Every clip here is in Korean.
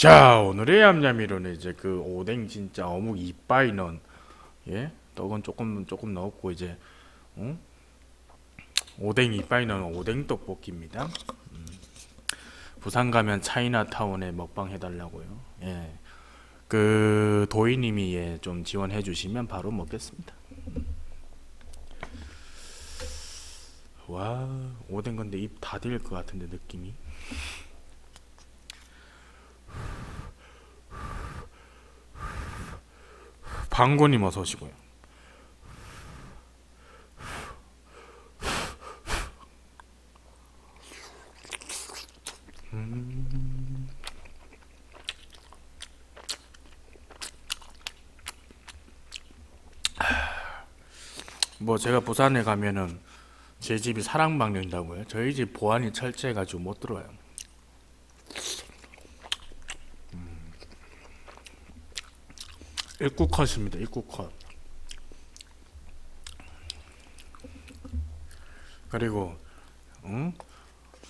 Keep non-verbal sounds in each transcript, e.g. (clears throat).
자 오늘의 얌얌이로는 이제 그 오뎅 진짜 어묵 이빠이 넣은 예 떡은 조금 조금 넣었고 이제 응? 오뎅 이빠이 넣은 오뎅 떡볶이입니다. 음. 부산 가면 차이나타운에 먹방 해달라고요. 예. 그 도희님이 예, 좀 지원해 주시면 바로 먹겠습니다. 와 오뎅 건데 입 다 될 것 같은데 느낌이. 방고님 어서 오시고요. 음. 뭐 제가 부산에 가면은 제 집이 사랑방 된다고요. 저희 집 보안이 철저해가지고 못 들어와요. 입구 컷입니다. 입구 컷. 그리고 응?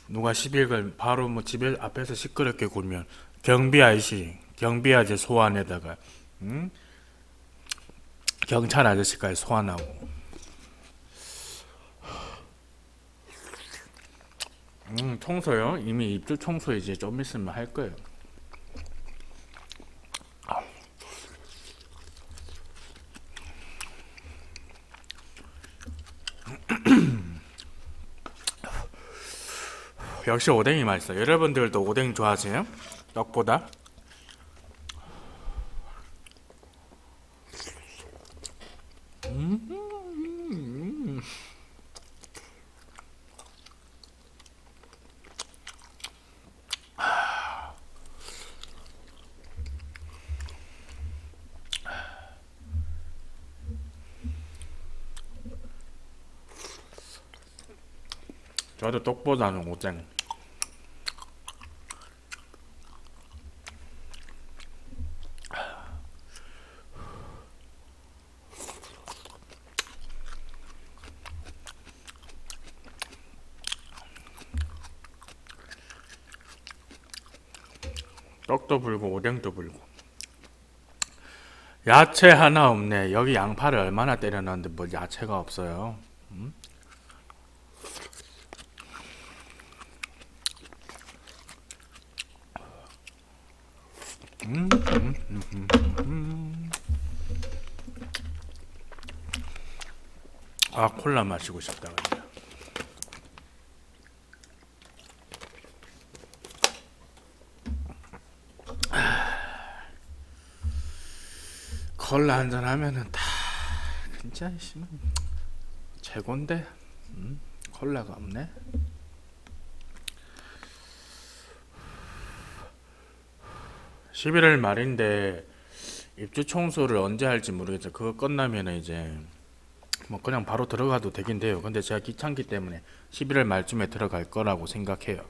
누가 시비를 바로 뭐 집에 앞에서 시끄럽게 굴면 경비 아저씨, 경비 아저씨 소환에다가 응? 경찰 아저씨까지 소환하고 음, 청소요? 이미 입주 청소 이제 좀 있으면 할 거예요. 역시 오뎅이 맛있어요. 여러분들도 오뎅 좋아하세요? 떡보다? 음. 저도 떡보다는 오뎅. 떡도 불고 오뎅도 불고 야채 하나 없네 여기 양파를 얼마나 때려놨는데 뭐 야채가 없어요 음? 음, 음, 음. 아 콜라 마시고 싶다 콜라 한잔 하면은 다 진짜 씨는 최곤데 음? 콜라가 없네. (11월) 말인데 입주 청소를 언제 할지 모르겠죠 그거 끝나면은 이제 뭐 그냥 바로 들어가도 되긴 돼요 근데 제가 귀찮기 때문에 (11월) 말쯤에 들어갈 거라고 생각해요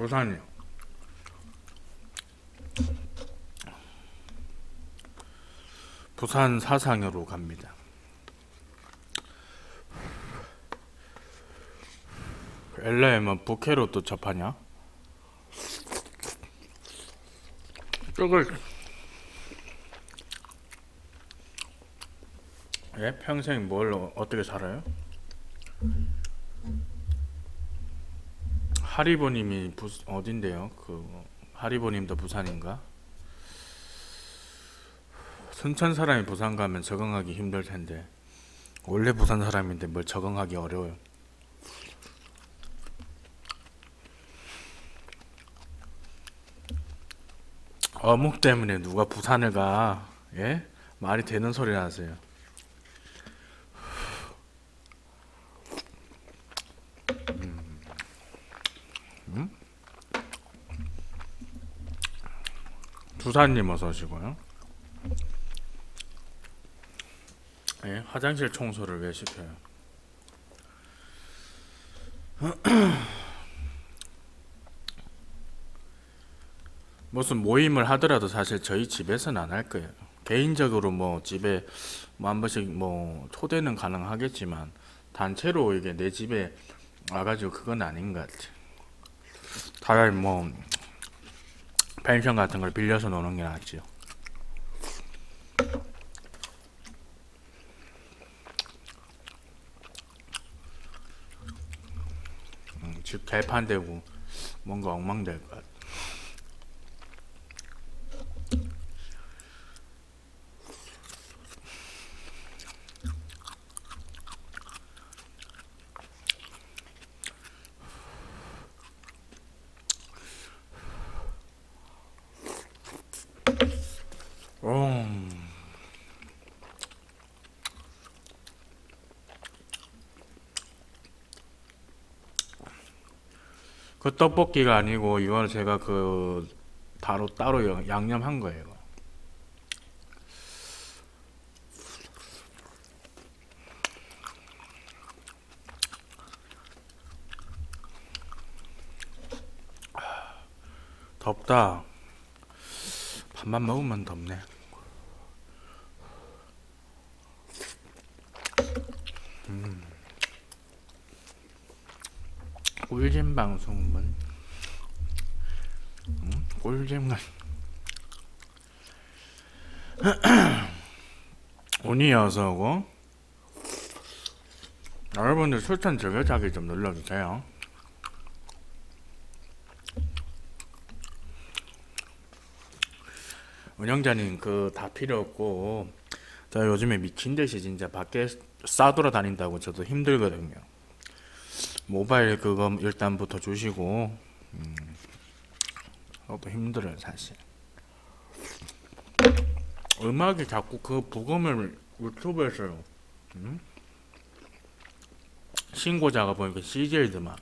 부산이요 부산 사상으로 갑니다. 엘라에만 부캐로 또 접하냐? 떡을 예? 평생 뭘 어- 어떻게 살아요? 하리보님이 부 어딘데요? 그 하리보님도 부산인가? 순천 사람이 부산 가면 적응하기 힘들 텐데 원래 부산 사람인데 뭘 적응하기 어려워요. 어묵 때문에 누가 부산을 가? 예? 말이 되는 소리 하세요. 두산님 어서 오시고요. 예, 화장실 청소를 왜 시켜요? (clears throat) 무슨 모임을 하더라도 사실 저희 집에서는 안 할 거예요. 개인적으로 뭐 집에 뭐 한 번씩 뭐 초대는 가능하겠지만 단체로 이게 내 집에 와가지고 그건 아닌 것 같아. 차라리 뭐 펜션 같은 걸 빌려서 노는 게 낫지요. 음, 집 개판되고 뭔가 엉망될 것같아. 음. 그 떡볶이가 아니고 이거는 제가 그 따로 양- 양념한 거예요. 덥다. 밥만 먹으면 덥네. 꿀잼 방송은 음, 꿀잼 운이 어서고 (clears throat) 여러분들 추천 즐겨자기 좀 눌러주세요. 운영자님 그 다 필요 없고 저 요즘에 미친 듯이 진짜 밖에 싸돌아 다닌다고 저도 힘들거든요. 모바일 그거 일단부터 주시고 음, 저도 힘들어요 사실. 음악이 자꾸 그 부금을 유튜브에서 음? 신고자가 보니까 CJ드만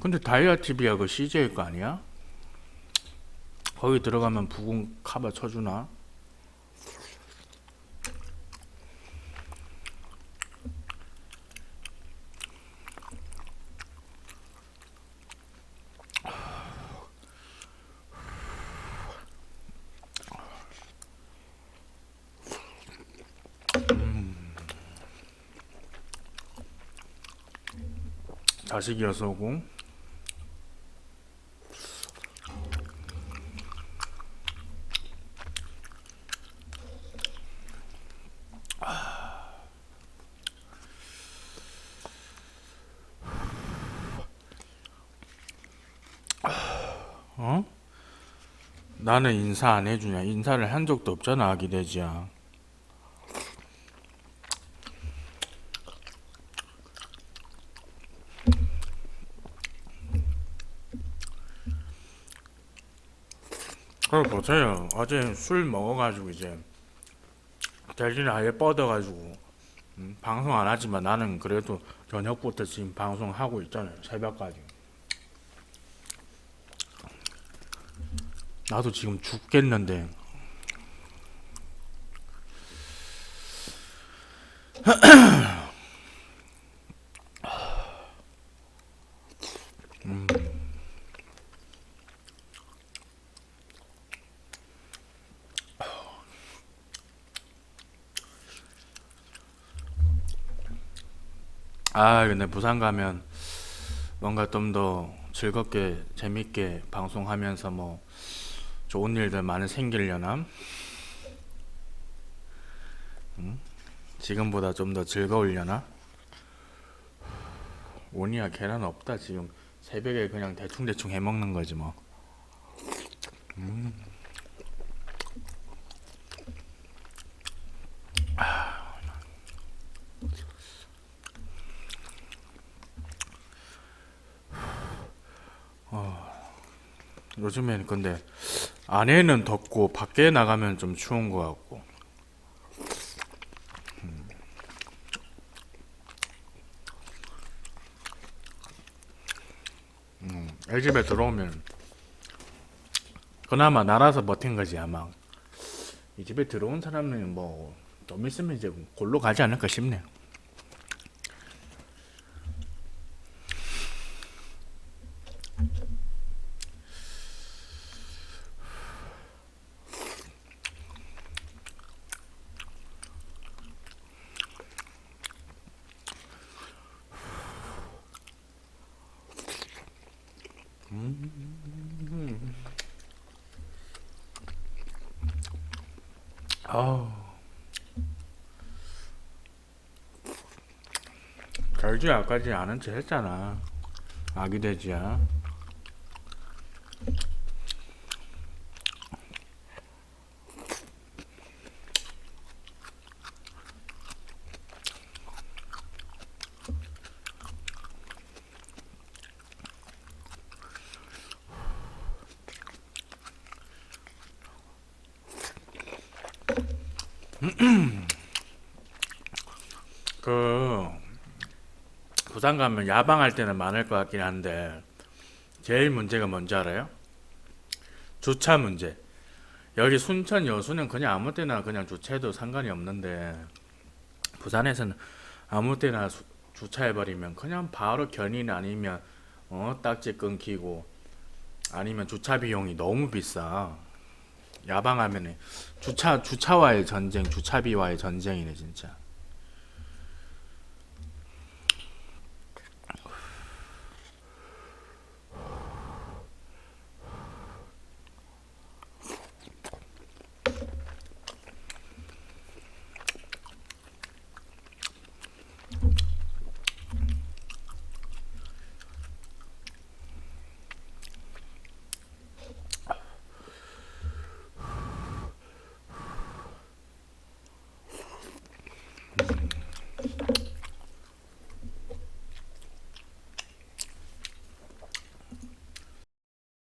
근데 다이아 TV야 그 CJ 거 아니야? 거기 들어가면 부금 카바 쳐주나? 자식이어서 오고 어? 나는 인사 안 해주냐? 인사를 한 적도 없잖아, 아기 돼지야. 그걸 보세요. 어제 술 먹어가지고 이제 돼지를 아예 뻗어가지고 음, 방송 안 하지만 나는 그래도 저녁부터 지금 방송하고 있잖아요. 새벽까지. 나도 지금 죽겠는데. (clears throat) 아, 근데 부산 가면 뭔가 좀 더 즐겁게 재밌게 방송하면서 뭐 좋은 일들 많이 생기려나? 응? 지금보다 좀 더 즐거우려나? 오니야 계란 없다 지금 새벽에 그냥 대충대충 해먹는 거지 뭐 요즘에는 근데 안에는 덥고 밖에 나가면 좀 추운 것 같고. 음. 음, 애집에 들어오면 그나마 날아서 버틴 거지 아마. 이 집에 들어온 사람은 뭐 좀 있으면 이제 골로 가지 않을까 싶네요 음. 아우. 결지 아까지 아는 체 했잖아. 아기 돼지야. (clears throat) 그 부산 가면 야방할 때는 많을 것 같긴 한데 제일 문제가 뭔지 알아요? 주차 문제. 여기 순천 여수는 그냥 아무 때나 그냥 주차해도 상관이 없는데 부산에서는 아무 때나 수- 주차해버리면 그냥 바로 견인 아니면 어 딱지 끊기고 아니면 주차 비용이 너무 비싸. 야방하면은 주차 주차와의 전쟁, 주차비와의 전쟁이네 진짜.